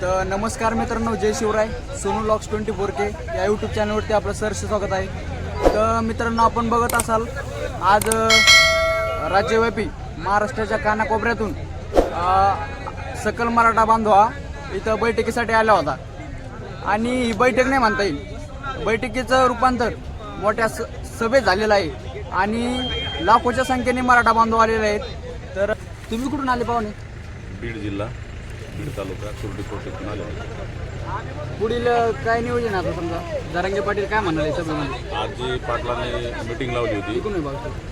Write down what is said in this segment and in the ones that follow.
तर नमस्कार मित्रांनो जय Shivrai. Sonu locks twenty four K या यूट्यूब चॅनलवरती आपलं सहर्ष स्वागत आहे. तर मित्रांनो आपण बघत असाल आज राज्यव्यापी महाराष्ट्राच्या कानाकोपऱ्यातून सकल मराठा बांधवा इथं बैठकीसाठी आला होता. आणि ही बैठक नाही म्हणता येईल. बैठकीचं रूपांतर मोठ्या स सभेत झालेलं आहे. आणि लाखोच्या संख्येने मराठा बांधव आलेले आहेत. तर तुम्ही कुठून आले पाहुणे? बीड जिल्हा. बीड तालुका कुर्डी कोटीतून आले. पुढील काय नियोजन आहे आता समजा? जरांगे पाटील काय म्हणाले सभेमध्ये? आज जी पाटलांनी मिटिंग लावली होती. ऐकून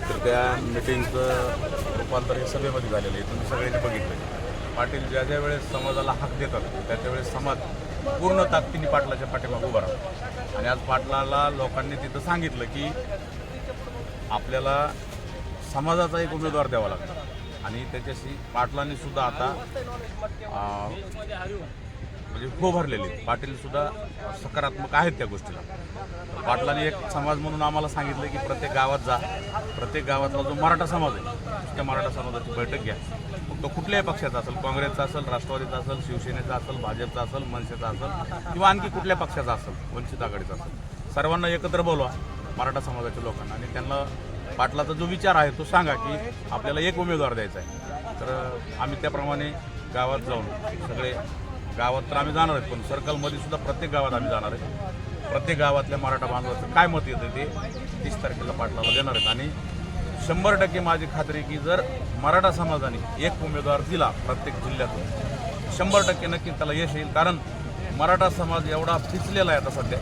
तर त्या मिटिंगचं रूपांतर हे सभेमध्ये झालेलं आहे. तुम्ही सगळ्यांनी बघितलं. पाटील ज्या ज्या वेळेस समाजाला हक देतात त्या त्यावेळेस समाज पूर्ण ताकदीने पाटलाच्या पाठीमागे उभा राहतो. आणि आज पाटलाला लोकांनी तिथं सांगितलं की आपल्याला समाजाचा एक उमेदवार द्यावा लागतो. आणि त्याच्याशी पाटलांनी सुद्धा आता म्हणजे हो भरलेले. पाटील सुद्धा सकारात्मक आहेत त्या गोष्टीला. पाटलांनी एक समाज म्हणून आम्हाला सांगितलं की प्रत्येक गावात जा. प्रत्येक गावातला जो मराठा समाज आहे त्या मराठा समाजाची बैठक घ्या. मग तो कुठल्याही पक्षाचा असेल काँग्रेसचा असेल राष्ट्रवादीचा असेल शिवसेनेचा असेल भाजपचा असेल मनसेचा असेल किंवा आणखी कुठल्या पक्षाचा असेल वंचित आघाडीचा असेल. सर्वांना एकत्र बोलवा मराठा समाजाच्या लोकांना. आणि त्यांना पाटलाचा जो विचार आहे तो सांगा की आपल्याला एक उमेदवार द्यायचा आहे. तर आम्ही त्याप्रमाणे गावात जाऊन सगळे गावात तर आम्ही जाणार आहेत पण सर्कलमध्ये सुद्धा प्रत्येक गावात आम्ही जाणार आहे प्रत्येक गावातल्या मराठा बांधवाचं काय मत येतं ते तीस तारखेला पाटलाला देणार आहेत. आणि शंभर टक्के माझी खात्री की जर मराठा समाजाने एक उमेदवार दिला प्रत्येक जिल्ह्यातून शंभर टक्के नक्की त्याला यश येईल. कारण मराठा समाज एवढा पिचलेला आहे आता सध्या.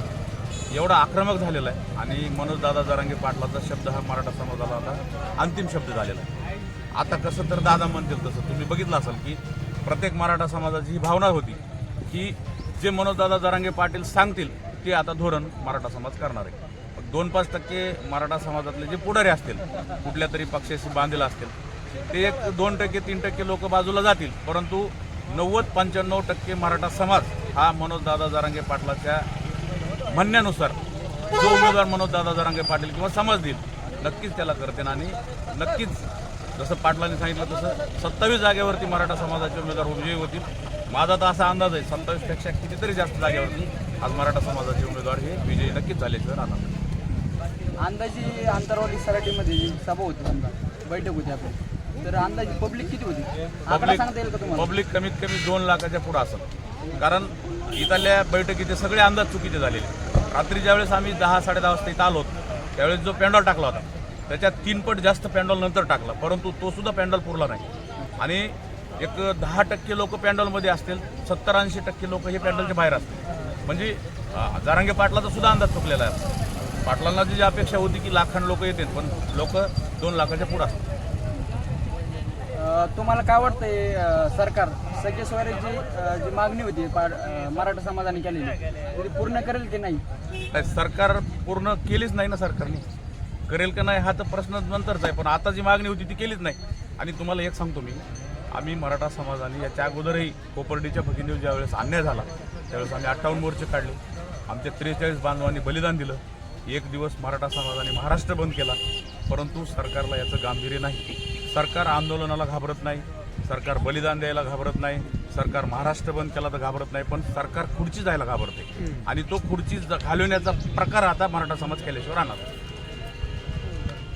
एवढा आक्रमक झालेला आहे. आणि मनोज दादा जरांगे पाटलाचा शब्द हा मराठा समाजाला आता अंतिम शब्द झालेला आहे. आता कसं तर दादा म्हणतील तसं. तुम्ही बघितलं असाल की प्रत्येक मराठा समाजाची ही भावना होती की जे मनोजदादा जरांगे पाटील सांगतील ते आता धोरण मराठा समाज करणार आहे. मग दोन पाच टक्के मराठा समाजातले जे पुढारी असतील कुठल्या तरी पक्षाशी बांधील असतील ते एक दोन टक्के तीन टक्के लोक बाजूला जातील. परंतु नव्वद पंच्याण्णव टक्के मराठा समाज हा मनोजदादा जरांगे पाटलाच्या म्हणण्यानुसार जो उमेदवार मनोजदादा जरांगे पाटील किंवा समाज देईल नक्कीच त्याला करते आणि नक्कीच जसं पाटलांनी सांगितलं तसं सत्तावीस जागेवरती मराठा समाजाचे उमेदवार विजयी होतील. माझा तर असा अंदाज आहे सत्तावीसपेक्षा कितीतरी जास्त जागेवरती आज मराठा समाजाचे उमेदवार हे विजयी नक्कीच झाल्याशिवाय राहणार नाही. अंदाजी आंतरवाली सराटीमध्ये जी सभा होती समजा बैठक होती आपली तर अंदाजी पब्लिक किती होती? पब्लिक सांगता येईल का तुम्हाला? पब्लिक कमीत कमी दोन लाखाच्या पुढं असेल. कारण इथल्या बैठकीचे सगळे अंदाज चुकीचे झालेले रात्री ज्यावेळेस आम्ही दहा साडे दहा वाजता इथं आलो त्यावेळेस जो पॅन्डॉल टाकला होता त्याच्यात तीन पट जास्त पॅन्डॉल नंतर टाकला परंतु तो सुद्धा पॅन्डॉल पुरला नाही. आणि एक दहा टक्के लोक पॅन्डॉलमध्ये असतील सत्तर ऐंशी टक्के लोक हे पॅन्डॉलच्या बाहेर असतील. म्हणजे जारांगे पाटलाचा सुद्धा अंदाज चुकलेला आहे. पाटलांना जी अपेक्षा होती की लाखांड लोक येतील पण लोक दोन लाखाच्या पुढं असतील. तुम्हाला काय वाटतंय सरकार सगळे स्वराज्याची जी मागणी होती पा- अ, मराठा समाजाने केलेली ती पूर्ण करेल की नाही? नाही, सरकार पूर्ण केलीच नाही ना सरकारने. करेल का नाही हा तर प्रश्न नंतरचा आहे. पण आता जी मागणी होती ती केलीच नाही. आणि तुम्हाला एक सांगतो मी. आम्ही मराठा समाजाने याच्या अगोदरही कोपर्डीच्या भगिनीवर ज्यावेळेस अन्याय झाला त्यावेळेस आम्ही अठ्ठावन्न मोर्चे काढले. आमच्या त्रेचाळीस बांधवांनी बलिदान दिलं. एक दिवस मराठा समाजाने महाराष्ट्र बंद केला. परंतु सरकारला याचं गांभीर्य नाही. सरकार आंदोलनाला घाबरत नाही. सरकार बलिदान द्यायला घाबरत नाही सरकार महाराष्ट्र बंद केला तर घाबरत नाही पण सरकार खुर्ची जायला घाबरते. आणि तो खुर्ची ज- घालवण्याचा प्रकार आता मराठा समाज केल्याशिवाय राहणार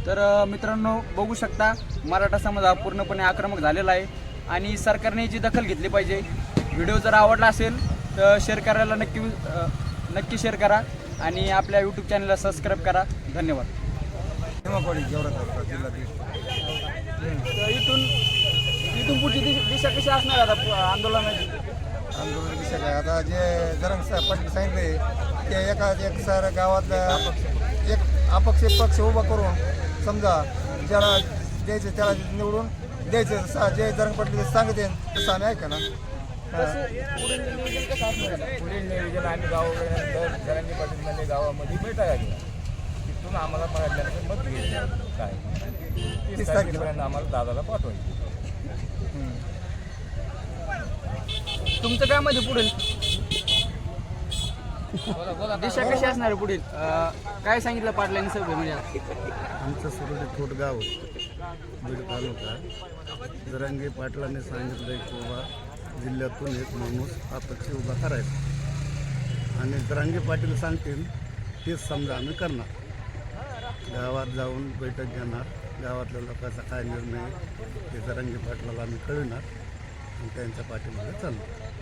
तर मित्रांनो बघू शकता मराठा समाज हा पूर्णपणे आक्रमक झालेला आहे आणि सरकारने याची दखल घेतली पाहिजे. व्हिडिओ जर आवडला असेल तर शेअर करायला नक्की नक्की शेअर करा आणि आपल्या यूट्यूब चॅनलला सबस्क्राईब करा. धन्यवाद. इथून इथून पुढची दिश- दिशा कशी असणार आता प- आंदोलनाची? आंदोलन विषय काय? आता जे जरंग साहेब पाटील सांगितले की एका एक सर गावात एक अपक्ष पक्ष उभा करून समजा ज्याला द्यायचं त्याला निवडून द्यायचं सा- जे जरंग पाटील सांगते तसं आम्ही ऐका ना. पुढील नियोजन कसं असणार? आहे? पुढील नियोजन आम्ही गावाकडे पाटील गावामध्ये बैठका घेऊ तिथून आम्हाला पाहिल्यानंतर मत घ्यायचं काय? तीस तारखेपर्यंत आम्हाला दादाला पाठवायचं तुमचं काय मध्ये पुढील? दिशा कशी असणार आहे पुढील? अं, काय सांगितलं पाटलांनी सभेमध्ये म्हणजे आमचं सुरळीत थोट गाव बीड तालुका जरांगे पाटलांनी सांगितलं की बाबा जिल्ह्यातून एक माणूस अपक्ष उभा करायचा. आणि जरांगे पाटील सांगतील तेच समजा आम्ही करणार. गावात जाऊन बैठक घेणार. गावातल्या लोकांचा काय निर्णय त्याचा ते जरांगे पाटलाला आम्ही कळविणार आणि त्यांच्या पाठीमागे चालणार.